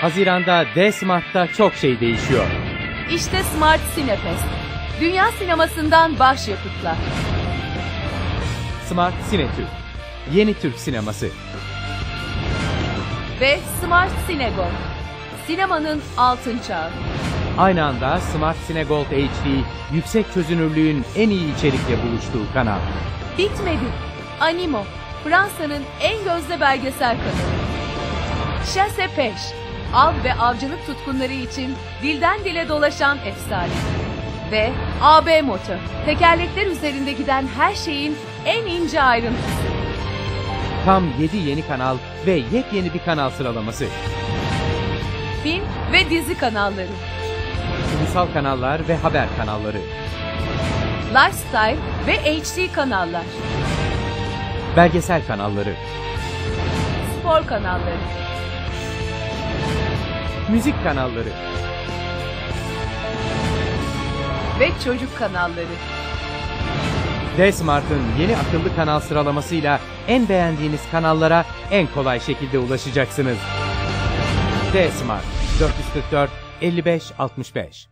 Haziranda D-Smart'ta çok şey değişiyor. İşte Smart Cinefest. Dünya sinemasından başyapıtlar. Smart Sinetürk. Yeni Türk sineması. Ve Smart Sinegol. Sinemanın altın çağı. Aynı anda Smart Cine Gold HD yüksek çözünürlüğün en iyi içerikle buluştuğu kanal. Bitmedi. Animo. Fransa'nın en gözde belgesel kanalı. Chasse Peş. Av ve avcılık tutkunları için dilden dile dolaşan efsane. Ve AB Moto. Tekerlekler üzerinde giden her şeyin en ince ayrıntısı. Tam 7 yeni kanal ve yepyeni bir kanal sıralaması. Film ve dizi kanalları. Ulusal kanallar ve haber kanalları. Lifestyle ve HD kanallar. Belgesel kanalları. Spor kanalları. Müzik kanalları. Ve çocuk kanalları. D-Smart'ın yeni akıllı kanal sıralamasıyla en beğendiğiniz kanallara en kolay şekilde ulaşacaksınız. D-Smart 444 55 65